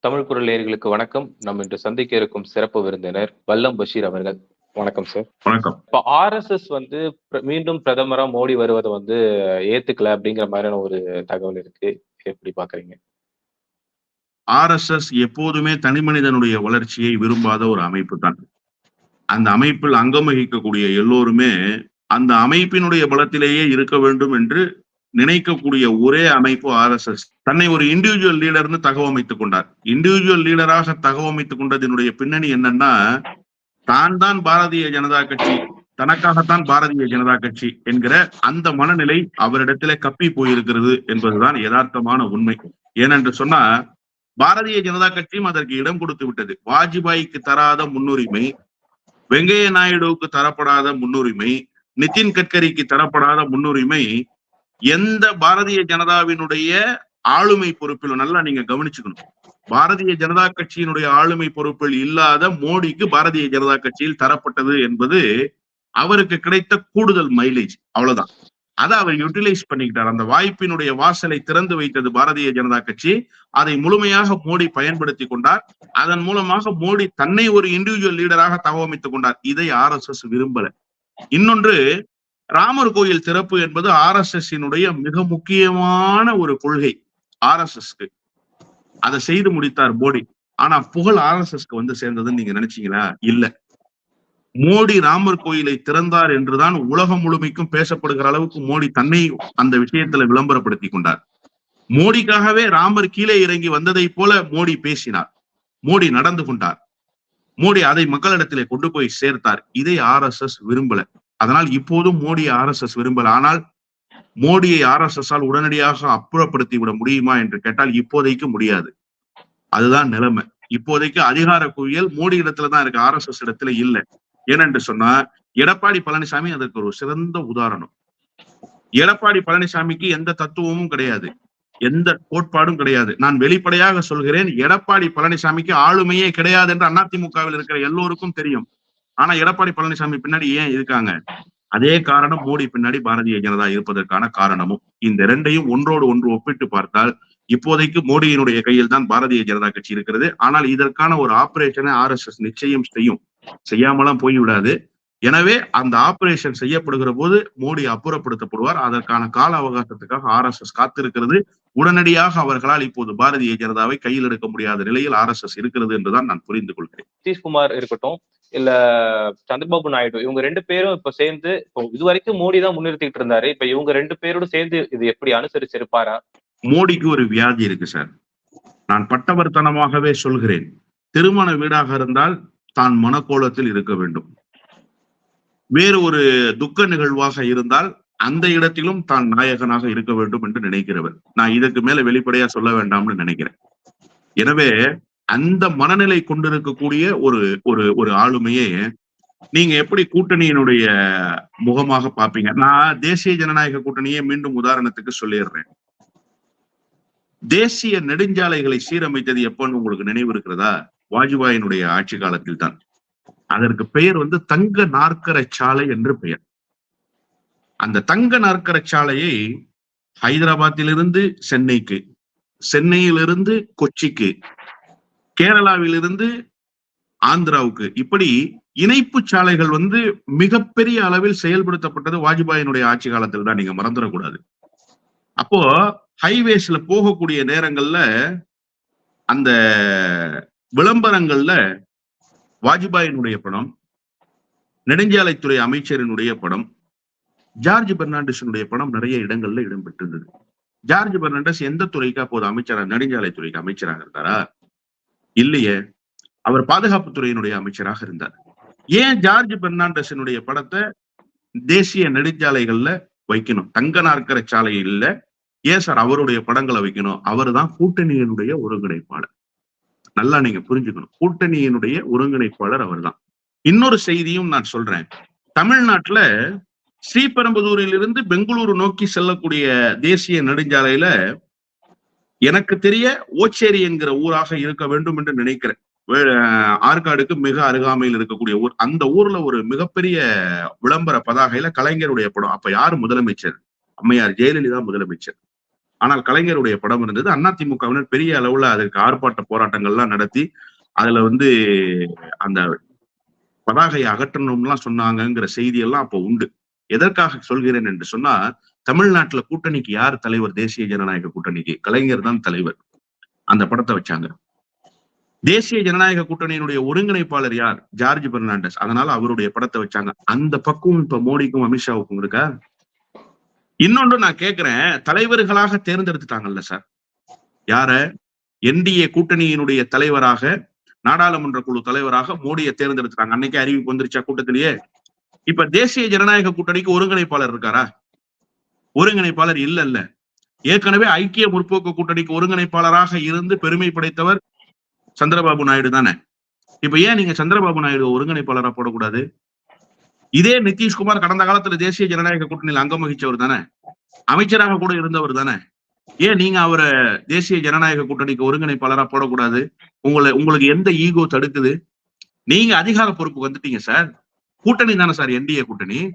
தமிழ் குரல் நேயர்களுக்கு வணக்கம். நம்ம இன்று சந்திக்க இருக்கும் சிறப்பு விருந்தினர் வல்லம் பஷீர் அவர்கள். வணக்கம் சார் வணக்கம். இப்ப ஆர்எஸ்எஸ் வந்து பிர- மீண்டும் பிரதமரா மோடி வருவதை வந்து ஏத்துக்கல அப்படிங்கிற மாதிரியான ஒரு தகவல் இருக்கு. எப்படி பாக்குறீங்க? ஆர்எஸ்எஸ் எப்போதுமே தனி மனிதனுடைய வளர்ச்சியை விரும்பாத ஒரு அமைப்பு தான். அந்த அமைப்பில் அங்கம் வகிக்கக்கூடிய எல்லோருமே அந்த அமைப்பினுடைய பலத்திலேயே இருக்க வேண்டும் என்று நினைக்கக்கூடிய ஒரே அமைப்பு ஆர்எஸ்எஸ். தன்னை ஒரு இண்டிவிஜுவல் லீடர்னு தகவமைத்துக் கொண்டார். இண்டிவிஜுவல் லீடராக தகவமைத்துக் கொண்டதனுடைய பின்னணி என்னன்னா தான் தான் பாரதிய ஜனதா கட்சி தனக்காகத்தான் பாரதிய ஜனதா கட்சி என்கிற அந்த மனநிலை அவரிடத்திலே கப்பி போயிருக்கிறது என்பதுதான் யதார்த்தமான உண்மை. ஏனென்று சொன்னா பாரதிய ஜனதா கட்சியும் அதற்கு இடம் கொடுத்து விட்டது. வாஜ்பாய்க்கு தராத முன்னுரிமை வெங்கைய நாயுடுவுக்கு தரப்படாத முன்னுரிமை நிதின் கட்கரிக்கு தரப்படாத முன்னுரிமை எந்த பாரதிய ஜனதாவினுடைய ஆளுமை பொறுப்பிலும் நல்லா நீங்க கவனிச்சுக்கணும். பாரதிய ஜனதா கட்சியினுடைய ஆளுமை பொறுப்பில் இல்லாத மோடிக்கு பாரதிய ஜனதா கட்சியில் தரப்பட்டது என்பது அவருக்கு கிடைத்த கூடுதல் மைலேஜ் அவ்வளவுதான். அதை அவர் யூட்டிலைஸ் பண்ணிக்கிட்டார். அந்த வாய்ப்பினுடைய வாசலை திறந்து வைத்தது பாரதிய ஜனதா கட்சி. அதை முழுமையாக மோடி பயன்படுத்தி கொண்டார். அதன் மூலமாக மோடி தன்னை ஒரு இண்டிவிஜுவல் லீடராக தகவமைத்துக் கொண்டார். இதை ஆர் எஸ் எஸ் விரும்பல. இன்னொன்று ராமர் கோயில் திறப்பு என்பது ஆர் எஸ் எஸ் மிக முக்கியமான ஒரு கொள்கை ஆர் எஸ் எஸ்க்கு அதை செய்து முடித்தார் மோடி. ஆனா புகழ் ஆர் எஸ் எஸ்க்கு வந்து சேர்ந்ததுன்னு நீங்க நினைச்சீங்களா? இல்ல. மோடி ராமர் கோயிலை திறந்தார் என்றுதான் உலகம் முழுமைக்கும் பேசப்படுகிற அளவுக்கு மோடி தன்னை அந்த விஷயத்துல விளம்பரப்படுத்தி கொண்டார். மோடிக்காகவே ராமர் கீழே இறங்கி வந்ததை போல மோடி பேசினார். மோடி நடந்து கொண்டார். மோடி அதை மக்களிடத்திலே கொண்டு போய் சேர்த்தார். இதை ஆர் எஸ் எஸ் விரும்பல. அதனால் இப்போதும் மோடி ஆர் எஸ் எஸ் விரும்பல. ஆனால் மோடியை ஆர் எஸ் எஸ் ஆல் உடனடியாக அப்புறப்படுத்தி விட முடியுமா என்று கேட்டால் இப்போதைக்கு முடியாது. அதுதான் நிலைமை. இப்போதைக்கு அதிகார குவியல் மோடி இடத்துல தான் இருக்கு. ஆர் எஸ் எஸ் இடத்துல இல்ல. ஏனென்று சொன்னா எடப்பாடி பழனிசாமி அதற்கு ஒரு சிறந்த உதாரணம். எடப்பாடி பழனிசாமிக்கு எந்த தத்துவமும் கிடையாது. எந்த கோட்பாடும் கிடையாது. நான் வெளிப்படையாக சொல்கிறேன் எடப்பாடி பழனிசாமிக்கு ஆளுமையே கிடையாது என்று அதிமுகவில் இருக்கிற எல்லோருக்கும் தெரியும். ஆனா எடப்பாடி பழனிசாமி பின்னாடி ஏன் இருக்காங்க? அதே காரணம் மோடி பின்னாடி பாரதிய ஜனதா இருப்பதற்கான காரணமும். இந்த இரண்டையும் ஒன்றோடு ஒன்று ஒப்பிட்டு பார்த்தால் இப்போதைக்கு மோடியினுடைய கையில் தான் பாரதிய ஜனதா கட்சி இருக்கிறது. ஆனால் இதற்கான ஒரு ஆபரேஷனை ஆர் எஸ் எஸ் நிச்சயம் செய்யும். செய்யாமலாம் போய்விடாது. எனவே அந்த ஆபரேஷன் செய்யப்படுகிற போது மோடி அப்புறப்படுத்தப்படுவார். அதற்கான கால அவகாசத்துக்காக ஆர் எஸ் எஸ் காத்திருக்கிறது. உடனடியாக அவர்களால் இப்போது பாரதிய ஜனதாவை கையில் எடுக்க முடியாத நிலையில் ஆர் எஸ் எஸ் இருக்கிறது என்றுதான் நான் புரிந்து கொள்கிறேன். நிதிஷ்குமார் இருக்கட்டும் இல்ல சந்திரபாபு நாயுடு இவங்க ரெண்டு பேரும் இப்ப சேர்ந்து இப்போ இது வரைக்கும் மோடி தான் முன்னிறுத்திட்டு இருந்தாரு. இப்ப இவங்க ரெண்டு பேரோட சேர்ந்து இது எப்படி அனுசரிச்சிருப்பாரா? மோடிக்கு ஒரு வியாதி இருக்கு சார். நான் பட்டவர்த்தனமாகவே சொல்கிறேன். திருமண வீடாக இருந்தால் தான் மனக்கோலத்தில் இருக்க வேண்டும். வேறு ஒரு துக்க நிகழ்வாக இருந்தால் அந்த இடத்திலும் தான் நாயகனாக இருக்க வேண்டும் என்று நினைக்கிறவர். நான் இதற்கு மேல வெளிப்படையா சொல்ல வேண்டாம்னு நினைக்கிறேன். எனவே அந்த மனநிலை கொண்டிருக்கக்கூடிய ஒரு ஒரு ஒரு ஆளுமையே நீங்க எப்படி கூட்டணியினுடைய முகமாக பாப்பீங்க நான் தேசிய ஜனநாயக கூட்டணியை மீண்டும் உதாரணத்துக்கு சொல்லிடுறேன். தேசிய நெடுஞ்சாலைகளை சீரமைத்தது எப்பன்னு உங்களுக்கு நினைவு இருக்கிறதா? வாஜ்பாயினுடைய ஆட்சி காலத்தில் தான் அதற்கு பெயர் வந்து தங்க நாற்கர சாலை என்று பெயர். அந்த தங்க நாற்கர சாலையை ஹைதராபாத்திலிருந்து சென்னைக்கு சென்னையிலிருந்து கொச்சிக்கு கேரளாவிலிருந்து ஆந்திராவுக்கு. இப்படி இணைப்பு சாலைகள் வந்து மிகப்பெரிய அளவில் செயல்படுத்தப்பட்டது வாஜ்பாயினுடைய ஆட்சி காலத்தில் தான். நீங்க மறந்துடக்கூடாது. அப்போ ஹைவேஸ்ல போகக்கூடிய நேரங்கள்ல அந்த விளம்பரங்கள்ல வாஜ்பாயினுடைய படம் நெடுஞ்சாலைத்துறை அமைச்சரினுடைய படம் ஜார்ஜ் பெர்னாண்டஸினுடைய படம் நிறைய இடங்கள்ல இடம்பெற்றிருந்தது. ஜார்ஜ் பெர்னாண்டஸ் எந்த துறைக்கு அப்போது அமைச்சரா நெடுஞ்சாலைத்துறைக்கு அமைச்சராக இருந்தாரா இல்லையே. அவர் பாதுகாப்புத்துறையினுடைய அமைச்சராக இருந்தார். ஏன் ஜார்ஜ் பெர்னாண்டஸினுடைய படத்தை தேசிய நெடுஞ்சாலைகள்ல வைக்கணும்? தங்க நாற்கர இல்ல ஏன் சார் அவருடைய படங்களை வைக்கணும்? அவர் தான் கூட்டணியினுடைய ஒருங்கிணைப்பாளர். நல்லா நீங்க புரிஞ்சுக்கணும். கூட்டணியினுடைய ஒருங்கிணைப்பாளர் அவர்தான். இன்னொரு செய்தியும் நான் சொல்றேன். தமிழ்நாட்டுல ஸ்ரீபெரும்புதூரில் இருந்து பெங்களூரு நோக்கி செல்லக்கூடிய தேசிய நெடுஞ்சாலையில எனக்கு தெரிய ஓச்சேரி என்கிற ஊராக இருக்க வேண்டும் என்று நினைக்கிறேன். ஆற்காடுக்கு மிக அருகாமையில் இருக்கக்கூடிய ஊர். அந்த ஊர்ல ஒரு மிகப்பெரிய விளம்பர பதாகையில கலைஞருடைய படம். அப்ப யாரு முதலமைச்சர்? அம்மையார் ஜெயலலிதா முதலமைச்சர். ஆனால் கலைஞருடைய படம் இருந்தது. அதிமுகவினர் பெரிய அளவுல அதற்கு ஆர்ப்பாட்ட போராட்டங்கள்லாம் நடத்தி அதுல வந்து அந்த பதாகையை அகற்றணும்லாம் சொன்னாங்கங்கிற செய்தி எல்லாம் அப்போ உண்டு. எதற்காக சொல்கிறேன் என்று சொன்னா தமிழ்நாட்டுல கூட்டணிக்கு யார் தலைவர்? தேசிய ஜனநாயக கூட்டணிக்கு கலைஞர் தான் தலைவர். அந்த படத்தை வச்சாங்க. தேசிய ஜனநாயக கூட்டணியினுடைய ஒருங்கிணைப்பாளர் யார்? ஜார்ஜ் பெர்னாண்டஸ். அதனால அவருடைய படத்தை வச்சாங்க. அந்த பக்கம் இப்ப மோடிக்கும் அமித்ஷாவுக்கும் இருக்கா? இன்னொன்று நான் கேட்கிறேன் தலைவர்களாக தேர்ந்தெடுத்துட்டாங்கல்ல சார். யார? என்டிஏ கூட்டணியினுடைய தலைவராக நாடாளுமன்ற குழு தலைவராக மோடியை தேர்ந்தெடுத்துட்டாங்க. அன்னைக்கு அறிவிப்பு வந்துருச்சா கூட்டத்திலேயே? இப்ப தேசிய ஜனநாயக கூட்டணிக்கு ஒருங்கிணைப்பாளர் இருக்காரா? ஒருங்கிணைப்பாளர் இல்ல இல்ல ஏற்கனவே ஐக்கிய முற்போக்கு கூட்டணிக்கு ஒருங்கிணைப்பாளராக இருந்து பெருமை படைத்தவர் சந்திரபாபு நாயுடு தானே. இப்ப ஏன் நீங்க சந்திரபாபு நாயுடு ஒருங்கிணைப்பாளரா போடக்கூடாது? இதே நிதிஷ்குமார் கடந்த காலத்துல தேசிய ஜனநாயக கூட்டணியில் அங்கம் வகிச்சவர் தானே. அமைச்சராக கூட இருந்தவர் தானே. ஏன் நீங்க அவரை தேசிய ஜனநாயக கூட்டணிக்கு ஒருங்கிணைப்பாளரா போடக்கூடாது? உங்களை உங்களுக்கு எந்த ஈகோ தடுக்குது? நீங்க அதிகார பொறுப்புக்கு வந்துட்டீங்க சார். கூட்டணி தானே சார் என்டிஏ கூட்டணி.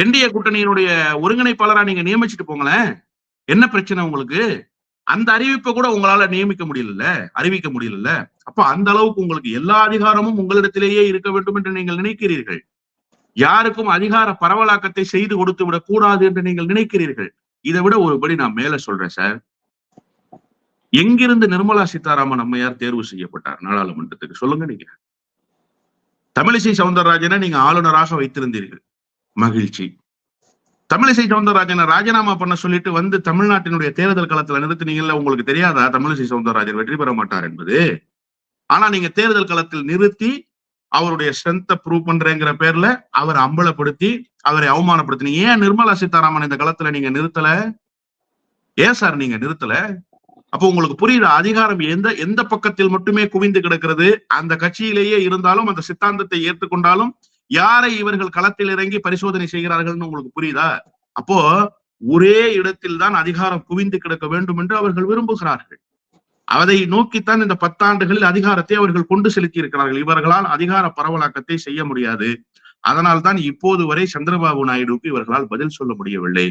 என்டிஏ கூட்டணியினுடைய ஒருங்கிணைப்பாளரா நீங்க நியமிச்சுட்டு போங்களேன். என்ன பிரச்சனை உங்களுக்கு? அந்த அறிவிப்பை கூட உங்களால நியமிக்க முடியல அறிவிக்க முடியல அப்ப அந்த அளவுக்கு உங்களுக்கு எல்லா அதிகாரமும் உங்களிடத்திலேயே இருக்க வேண்டும் என்று நீங்கள் நினைக்கிறீர்கள். யாருக்கும் அதிகார பரவலாக்கத்தை செய்து கொடுத்து விடக் கூடாது என்று நீங்கள் நினைக்கிறீர்கள். இதை விட ஒருபடி நான் மேல சொல்றேன் சார் எங்கிருந்து நிர்மலா சீதாராமன் அம்மையார் தேர்வு செய்யப்பட்டார் நாடாளுமன்றத்துக்கு? சொல்லுங்க நீங்க. தமிழிசை சவுந்தரராஜனை நீங்க ஆளுநராக வைத்திருந்தீர்கள். மகிழ்ச்சி. தமிழிசை சவுந்தரராஜனை ராஜினாமா பண்ண சொல்லிட்டு வந்து தமிழ்நாட்டினுடைய தேர்தல் களத்துல நிறுத்தினீங்கல்ல உங்களுக்கு தெரியாதா? தமிழிசை சவுந்தரராஜன் வெற்றி பெற மாட்டார் என்பது. ஆனா நீங்க தேர்தல் களத்தில் நிறுத்தி அவருடைய ஸ்ட்ரென்த்தை ப்ரூவ் பண்றேங்கிற பேர்ல அவரை அம்பலப்படுத்தி அவரை அவமானப்படுத்தினீங்க. ஏன் நிர்மலா சீதாராமன் இந்த களத்துல நீங்க நிறுத்தல? ஏன் சார் நீங்க நிறுத்தல? அப்போ உங்களுக்கு புரியுது? அதிகாரம் எந்த எந்த பக்கத்தில் மட்டுமே குவிந்து கிடக்கிறது? அந்த கட்சியிலேயே இருந்தாலும் அந்த சித்தாந்தத்தை ஏற்றுக்கொண்டாலும் யாரை இவர்கள் களத்தில் இறங்கி பரிசோதனை செய்கிறார்கள்னு உங்களுக்கு புரியுதா? அப்போ ஒரே இடத்தில் தான் அதிகாரம் குவிந்து கிடக்க வேண்டும் என்று அவர்கள் விரும்புகிறார்கள். அதை நோக்கித்தான் இந்த பத்தாண்டுகளில் அதிகாரத்தை அவர்கள் கொண்டு செலுத்தி இருக்கிறார்கள் இவர்களால் அதிகார பரவலாக்கத்தை செய்ய முடியாது. அதனால் தான் இப்போது வரை சந்திரபாபு நாயுடுக்கு இவர்களால் பதில் சொல்ல முடியவில்லை.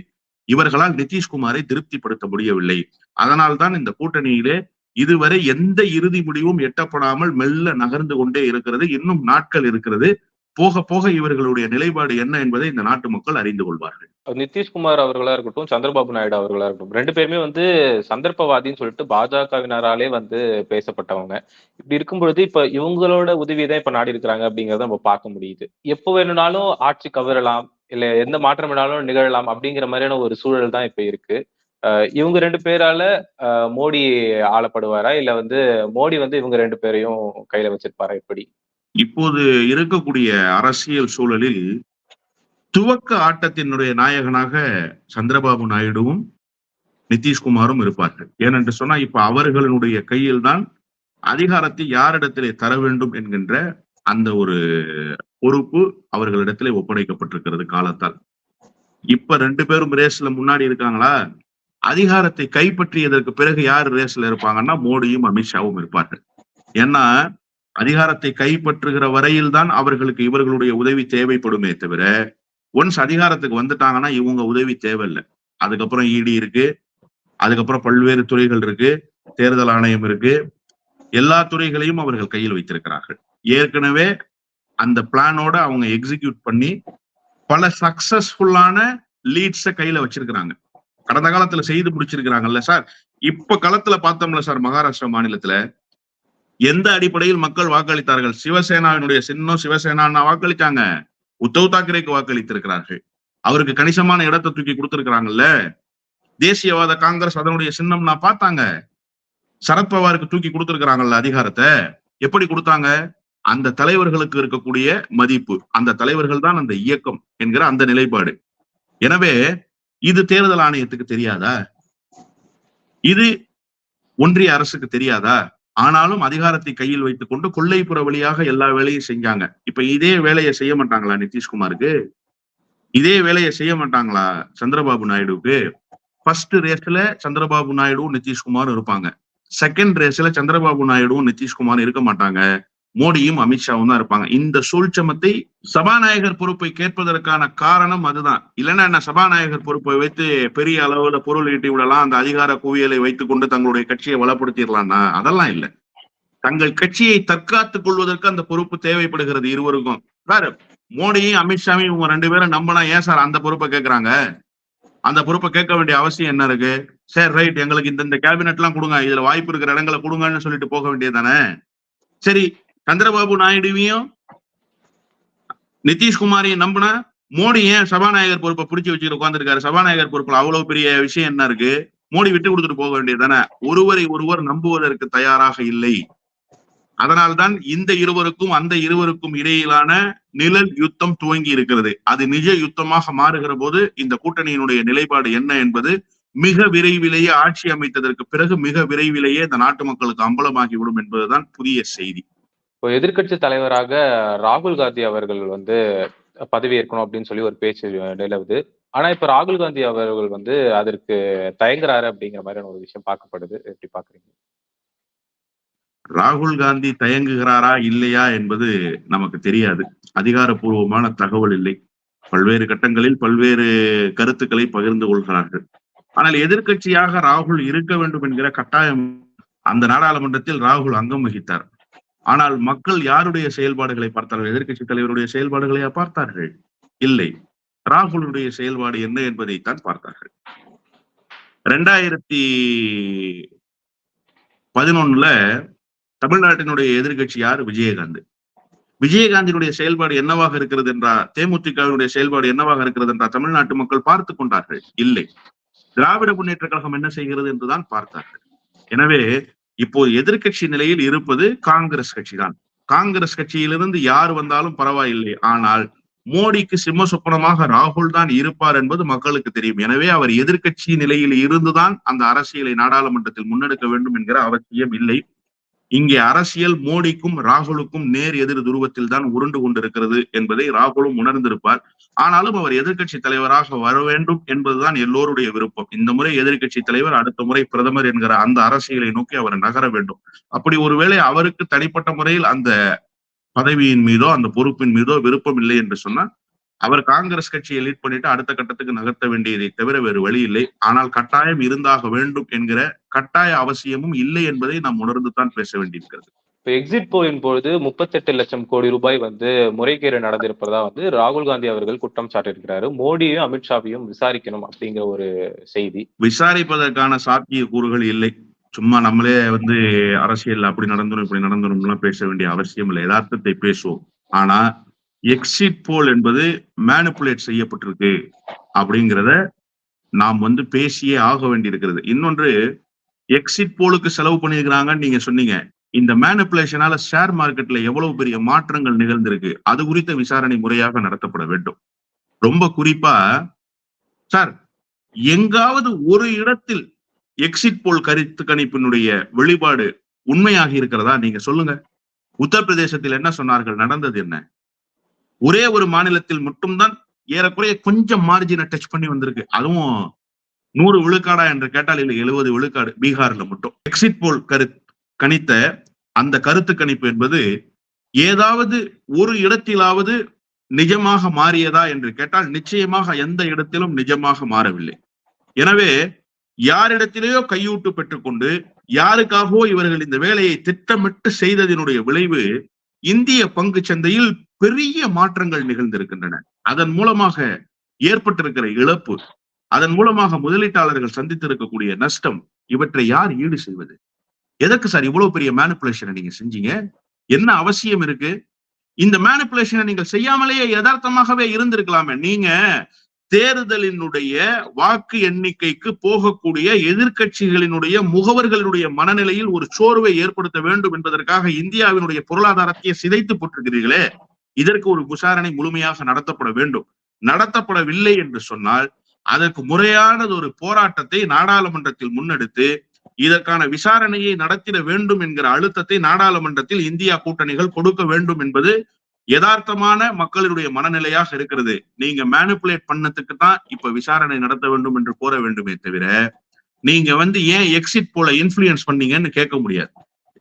இவர்களால் நிதிஷ்குமாரை திருப்திப்படுத்த முடியவில்லை. அதனால் தான் இந்த கூட்டணியிலே இதுவரை எந்த இறுதி முடிவும் எட்டப்படாமல் மெல்ல நகர்ந்து கொண்டே இருக்கிறது. இன்னும் நாட்கள் இருக்கிறது. போக போக இவர்களுடைய நிலைப்பாடு என்ன என்பதை இந்த நாட்டு மக்கள் அறிந்து கொள்வார்கள். நிதிஷ்குமார் அவர்களா இருக்கட்டும் சந்திரபாபு நாயுடு அவர்களா இருக்கட்டும் ரெண்டு பேருமே வந்து சந்தர்ப்பவாதின்னு சொல்லிட்டு பாஜகவினராலே வந்து பேசப்பட்டவங்க. இப்படி இருக்கும் பொழுது இப்ப இவங்களோட உதவி தான் இப்ப நாடி இருக்கிறாங்க அப்படிங்கறத நம்ம பார்க்க முடியுது. எப்போ வேணும்னாலும் ஆட்சி கவரலாம் இல்ல எந்த மாற்றம் வேணாலும் நிகழலாம் அப்படிங்கிற மாதிரியான ஒரு சூழல் தான் இப்ப இருக்கு. இவங்க ரெண்டு பேரால மோடி ஆளப்படுவாரா? இல்ல வந்து மோடி வந்து இவங்க ரெண்டு பேரையும் கையில வச்சிருப்பாரா? எப்படி? இப்போது இருக்கக்கூடிய அரசியல் சூழலில் துவக்க ஆட்டத்தினுடைய நாயகனாக சந்திரபாபு நாயுடுவும் நிதிஷ்குமாரும் இருப்பார்கள். ஏனென்று சொன்னா இப்ப அவர்களுடைய கையில் தான் அதிகாரத்தை யாரிடத்திலே தர வேண்டும் என்கின்ற அந்த ஒரு பொறுப்பு அவர்களிடத்திலே ஒப்படைக்கப்பட்டிருக்கிறது காலத்தால். இப்ப ரெண்டு பேரும் ரேஸ்ல முன்னாடி இருக்காங்களா? அதிகாரத்தை கைப்பற்றியதற்கு பிறகு யார் ரேஸ்ல இருப்பாங்கன்னா மோடியும் அமித்ஷாவும் இருப்பார்கள். ஏன்னா அதிகாரத்தை கைப்பற்றுகிற வரையில் தான் அவர்களுக்கு இவர்களுடைய உதவி தேவைப்படுமே தவிர ஒன்ஸ் அதிகாரத்துக்கு வந்துட்டாங்கன்னா இவங்க உதவி தேவையில்லை. அதுக்கப்புறம் இடி இருக்கு. அதுக்கப்புறம் பல்வேறு துறைகள் இருக்கு. தேர்தல் ஆணையம் இருக்கு. எல்லா துறைகளையும் அவர்கள் கையில் வைத்திருக்கிறார்கள். ஏற்கனவே அந்த பிளானோட அவங்க எக்ஸிக்யூட் பண்ணி பல சக்சஸ்ஃபுல்லான லீட்ஸ கையில வச்சிருக்கிறாங்க. கடந்த காலத்துல செய்து முடிச்சிருக்கிறாங்கல்ல சார்? இப்ப களத்துல பார்த்தோம்ல சார் மகாராஷ்டிரா மாநிலத்துல. எந்த அடிப்படையில் மக்கள் வாக்களித்தார்கள்? சிவசேனாவினுடைய சின்னம் சிவசேனா வாக்களித்தாங்க உத்தவ் தாக்கரேக்கு வாக்களித்திருக்கிறார்கள். அவருக்கு கணிசமான இடத்தை தூக்கி கொடுத்திருக்கிறாங்கல்ல? தேசியவாத காங்கிரஸ் அதனுடைய சின்னம் நான் பார்த்தாங்க சரத்பவாருக்கு தூக்கி கொடுத்திருக்கிறாங்கல்ல அதிகாரத்தை. எப்படி கொடுத்தாங்க? அந்த தலைவர்களுக்கு இருக்கக்கூடிய மதிப்பு. அந்த தலைவர்கள் தான் அந்த இயக்கம் என்கிற அந்த நிலைப்பாடு. எனவே இது தேர்தல் ஆணையத்துக்கு தெரியாதா? இது ஒன்றிய அரசுக்கு தெரியாதா? ஆனாலும் அதிகாரத்தை கையில் வைத்துக் கொண்டு கொள்ளைப்புற வழியாக எல்லா வேலையும் செஞ்சாங்க. இப்ப இதே வேலையை செய்ய மாட்டாங்களா நிதிஷ்குமாருக்கு? இதே வேலையை செய்ய மாட்டாங்களா சந்திரபாபு நாயுடுவுக்கு? ஃபர்ஸ்ட் ரேஸ்ல சந்திரபாபு நாயுடுவும் நிதிஷ்குமாரும் இருப்பாங்க. செகண்ட் ரேஸ்ல சந்திரபாபு நாயுடுவும் நிதிஷ்குமாரும் இருக்க மாட்டாங்க. மோடியும் அமித்ஷாவும் தான் இருப்பாங்க. இந்த சூழ்ச்சமத்தை சபாநாயகர் பொறுப்பை கேட்பதற்கான காரணம் அதுதான். இல்லைன்னா என்ன சபாநாயகர் பொறுப்பை வைத்து பெரிய அளவுல பொருள் ஈட்டி விடலாம் அந்த அதிகார குவியலை வைத்துக் கொண்டு தங்களுடைய கட்சியை வளப்படுத்திடலாம்னா அதெல்லாம் இல்லை. தங்கள் கட்சியை தற்காத்துக் கொள்வதற்கு அந்த பொறுப்பு தேவைப்படுகிறது இருவருக்கும். சார் மோடியும் அமித்ஷாவையும் இவங்க ரெண்டு பேரும் நம்பினா ஏன் சார் அந்த பொறுப்பை கேட்கறாங்க? அந்த பொறுப்பை கேட்க வேண்டிய அவசியம் என்ன இருக்கு? சரி ரைட் எங்களுக்கு இந்த இந்த கேபினெட் எல்லாம் கொடுங்க இதுல வாய்ப்பு இருக்கிற இடங்களை கொடுங்கன்னு சொல்லிட்டு போக வேண்டியதுதானே சரி சந்திரபாபு நாயுடுவையும் நிதிஷ்குமாரையும் நம்பினா மோடி ஏன் சபாநாயகர் பொறுப்பை பிடிச்சி வச்சுட்டு உட்காந்துருக்காரு சபாநாயகர் பொறுப்புல அவ்வளவு பெரிய விஷயம் என்ன இருக்கு? மோடி விட்டு கொடுத்துட்டு போக வேண்டியதுதானே ஒருவரை ஒருவர் நம்புவதற்கு தயாராக இல்லை. அதனால்தான் இந்த இருவருக்கும் அந்த இருவருக்கும் இடையிலான நிழல் யுத்தம் துவங்கி இருக்கிறது. அது நிஜ யுத்தமாக மாறுகிற போது இந்த கூட்டணியினுடைய நிலைப்பாடு என்ன என்பது மிக விரைவிலேயே ஆட்சி அமைத்ததற்கு பிறகு மிக விரைவிலேயே இந்த நாட்டு மக்களுக்கு அம்பலமாகிவிடும் என்பதுதான் புதிய செய்தி. இப்போ எதிர்கட்சி தலைவராக ராகுல் காந்தி அவர்கள் வந்து பதவியேற்கணும் அப்படின்னு சொல்லி ஒரு பேச்சு நிலவுது. ஆனா இப்ப ராகுல் காந்தி அவர்கள் வந்து அதற்கு தயங்குறாரு அப்படிங்கிற மாதிரியான ஒரு விஷயம் பார்க்கப்படுது. எப்படி பாக்குறீங்க ராகுல் காந்தி தயங்குகிறாரா இல்லையா என்பது நமக்கு தெரியாது. அதிகாரப்பூர்வமான தகவல் இல்லை. பல்வேறு கட்டங்களில் பல்வேறு கருத்துக்களை பகிர்ந்து கொள்கிறார்கள். ஆனால் எதிர்க்கட்சியாக ராகுல் இருக்க வேண்டும் என்கிற கட்டாயம் அந்த நாடாளுமன்றத்தில் ராகுல் அங்கம் வகித்தார். ஆனால் மக்கள் யாருடைய செயல்பாடுகளை பார்த்தார்கள்? எதிர்கட்சி தலைவருடைய செயல்பாடுகளையா பார்த்தார்கள்? இல்லை. ராகுலுடைய செயல்பாடு என்ன என்பதைத்தான் பார்த்தார்கள். ரெண்டாயிரத்தி பதினொன்னுல தமிழ்நாட்டினுடைய எதிர்கட்சி யார்? விஜயகாந்த். விஜயகாந்தினுடைய செயல்பாடு என்னவாக இருக்கிறது என்றா? தேமுதிகவினுடைய செயல்பாடு என்னவாக இருக்கிறது என்றா? தமிழ்நாட்டு மக்கள் பார்த்து கொண்டார்கள். இல்லை. திராவிட முன்னேற்ற கழகம் என்ன செய்கிறது என்றுதான் பார்த்தார்கள். எனவே இப்போ எதிர்கட்சி நிலையில் இருப்பது காங்கிரஸ் கட்சி தான் காங்கிரஸ் கட்சியிலிருந்து யார் வந்தாலும் பரவாயில்லை. ஆனால் மோடிக்கு சிம்ம சொப்பனமாக ராகுல் தான் இருப்பார் என்பது மக்களுக்கு தெரியும். எனவே அவர் எதிர்கட்சி நிலையில் இருந்துதான் அந்த அரசியலை நாடாளுமன்றத்தில் முன்னெடுக்க வேண்டும் என்கிற அவசியம் இல்லை. இங்கே அரசியல் மோடிக்கும் ராகுலுக்கும் நேர் எதிர் துருவத்தில் தான் உருண்டு கொண்டிருக்கிறது என்பதை ராகுலும் உணர்ந்திருப்பார். ஆனாலும் அவர் எதிர்கட்சி தலைவராக வர வேண்டும் என்பதுதான் எல்லோருடைய விருப்பம். இந்த முறை எதிர்கட்சி தலைவர் அடுத்த முறை பிரதமர் என்கிற அந்த அரசியலை நோக்கி அவர் நகர வேண்டும். அப்படி ஒருவேளை அவருக்கு தனிப்பட்ட முறையில் அந்த பதவியின் மீதோ அந்த பொறுப்பின் மீதோ விருப்பம் இல்லை என்று சொன்னால் அவர் காங்கிரஸ் கட்சியை லீட் பண்ணிட்டு அடுத்த கட்டத்துக்கு நகர்த்த வேண்டியதை தவிர வேறு வழி இல்லை. ஆனால் கட்டாயம் இருந்தாக வேண்டும் என்கிற கட்டாய அவசியமும் இல்லை என்பதை நாம் உணர்ந்துதான் பேச வேண்டியிருக்கிறது. இப்போ எக்ஸிட் போலின் பொழுது முப்பத்தெட்டு லட்சம் கோடி ரூபாய் வந்து முறைகேடு நடந்திருப்பதா வந்து ராகுல் காந்தி அவர்கள் குற்றம் சாட்டியிருக்கிறாரு. மோடியும் அமித்ஷாவையும் விசாரிக்கணும் அப்படிங்கிற ஒரு செய்தி. விசாரிப்பதற்கான சாத்திய கூறுகள் இல்லை. சும்மா நம்மளே வந்து அரசியல் அப்படி நடந்தணும் இப்படி நடந்தணும்லாம் பேச வேண்டிய அவசியம் இல்லை. யதார்த்தத்தை பேசுவோம். ஆனா எக்ஸிட் போல் என்பது மேனுப்புலேட் செய்யப்பட்டிருக்கு அப்படிங்கிறத நாம் வந்து பேசியே ஆக வேண்டியிருக்கிறது. இன்னொன்று எக்ஸிட் போலுக்கு செலவு பண்ணியிருக்கிறாங்கன்னு நீங்க சொன்னீங்க. இந்த மேனுப்புலேஷனால ஷேர் மார்க்கெட்ல எவ்வளவு பெரிய மாற்றங்கள் நிகழ்ந்திருக்கு? அது குறித்த விசாரணை முறையாக நடத்தப்பட வேண்டும். ரொம்ப குறிப்பா சார் எங்காவது ஒரு இடத்தில் எக்ஸிட் போல் கருத்து கணிப்பினுடைய வெளிப்பாடு உண்மையாக இருக்கிறதா நீங்க சொல்லுங்க. உத்தரப்பிரதேசத்தில் என்ன சொன்னார்கள்? நடந்தது என்ன? ஒரே ஒரு மாநிலத்தில் மட்டும்தான் ஏறக்குறைய கொஞ்சம் மார்ஜினை டச் பண்ணி வந்திருக்கு. அதுவும் நூறு விழுக்காடா என்று கேட்டால் இல்லை எழுபது விழுக்காடு பீகார்ல மட்டும். எக்ஸிட் போல் கரு கணித்த அந்த கருத்து கணிப்பு என்பது ஏதாவது ஒரு இடத்திலாவது நிஜமாக மாறியதா என்று கேட்டால் நிச்சயமாக எந்த இடத்திலும் நிஜமாக மாறவில்லை. எனவே யாரிடத்திலேயோ கையூட்டு பெற்றுக்கொண்டு யாருக்காகவோ இவர்கள் இந்த வேலையை திட்டமிட்டு செய்ததினுடைய விளைவு இந்திய பங்கு சந்தையில் பெரிய மாற்றங்கள் நிகழ்ந்திருக்கின்றன. அதன் மூலமாக ஏற்பட்டிருக்கிற இழப்பு அதன் மூலமாக முதலீட்டாளர்கள் சந்தித்திருக்கக்கூடிய நஷ்டம் இவற்றை யார் ஈடு செய்வது? எதற்கு சார் இவ்வளவு பெரிய மேனிப்புலேஷனை நீங்க செஞ்சீங்க? என்ன அவசியம் இருக்கு? இந்த மேனிப்புலேஷனை நீங்கள் செய்யாமலேயே யதார்த்தமாகவே இருந்திருக்கலாமே. நீங்க தேர்தலினுடைய வாக்கு எண்ணிக்கைக்கு போகக்கூடிய எதிர்கட்சிகளினுடைய முகவர்களுடைய மனநிலையில் ஒரு சோர்வை ஏற்படுத்த வேண்டும் என்பதற்காக இந்தியாவினுடைய பொருளாதாரத்தை சிதைத்து போட்டிருக்கிறீர்களே இதற்கு ஒரு விசாரணை முழுமையாக நடத்தப்பட வேண்டும். நடத்தப்படவில்லை என்று சொன்னால் அதற்கு முறையானது ஒரு போராட்டத்தை நாடாளுமன்றத்தில் முன்னெடுத்து இதற்கான விசாரணையை நடத்திட வேண்டும் என்கிற அழுத்தத்தை நாடாளுமன்றத்தில் இந்தியா கூட்டணிகள் கொடுக்க வேண்டும் என்பது யதார்த்தமான மக்களுடைய மனநிலையாக இருக்கிறது. நீங்க மேனிப்புலேட் பண்ணதுக்கு தான் இப்ப விசாரணை நடத்த வேண்டும் என்று கோர வேண்டுமே தவிர நீங்க வந்து ஏன் எக்ஸிட் போல இன்ஃபுளுயன்ஸ் பண்ணீங்கன்னு கேட்க முடியாது.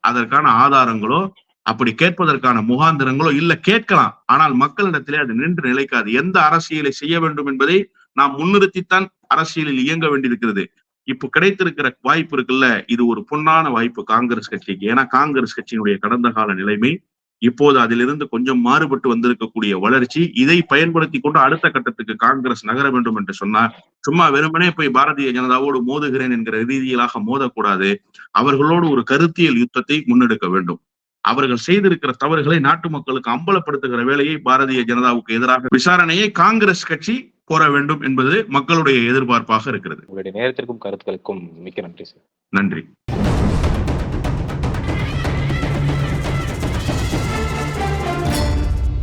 அதற்கான ஆதாரங்களோ அப்படி கேட்பதற்கான முகாந்திரங்களோ இல்ல கேட்கலாம். ஆனால் மக்களிடத்திலே அது நின்று நிலைக்காது. எந்த அரசியலை செய்ய வேண்டும் என்பதை நாம் முன்னிறுத்தித்தான் அரசியலில் இயங்க வேண்டியிருக்கிறது. இப்போ கிடைத்திருக்கிற வாய்ப்பு இருக்குல்ல இது ஒரு பொன்னான வாய்ப்பு காங்கிரஸ் கட்சிக்கு. ஏன்னா காங்கிரஸ் கட்சியினுடைய கடந்த கால நிலைமை இப்போது அதிலிருந்து கொஞ்சம் மாறுபட்டு வந்திருக்கக்கூடிய வளர்ச்சி இதை பயன்படுத்தி கொண்டு அடுத்த கட்டத்துக்கு காங்கிரஸ் நகர வேண்டும் என்று சொன்னார். சும்மா வெறுமனே போய் பாரதிய ஜனதாவோடு மோதுகிறேன் என்கிற ரீதியிலாக மோதக்கூடாது. அவர்களோடு ஒரு கருத்தியல் யுத்தத்தை முன்னெடுக்க வேண்டும். அவர்கள் செய்திருக்கிற தவறுகளை நாட்டு மக்களுக்கு அம்பலப்படுத்துகிற வேலையை பாரதிய ஜனதாவுக்கு எதிராக விசாரணையை காங்கிரஸ் கட்சி கோர வேண்டும் என்பது மக்களுடைய எதிர்பார்ப்பாக இருக்கிறது. உங்களுடைய நேரத்திற்கும் கருத்துக்களுக்கும் மிக்க நன்றி சார். நன்றி.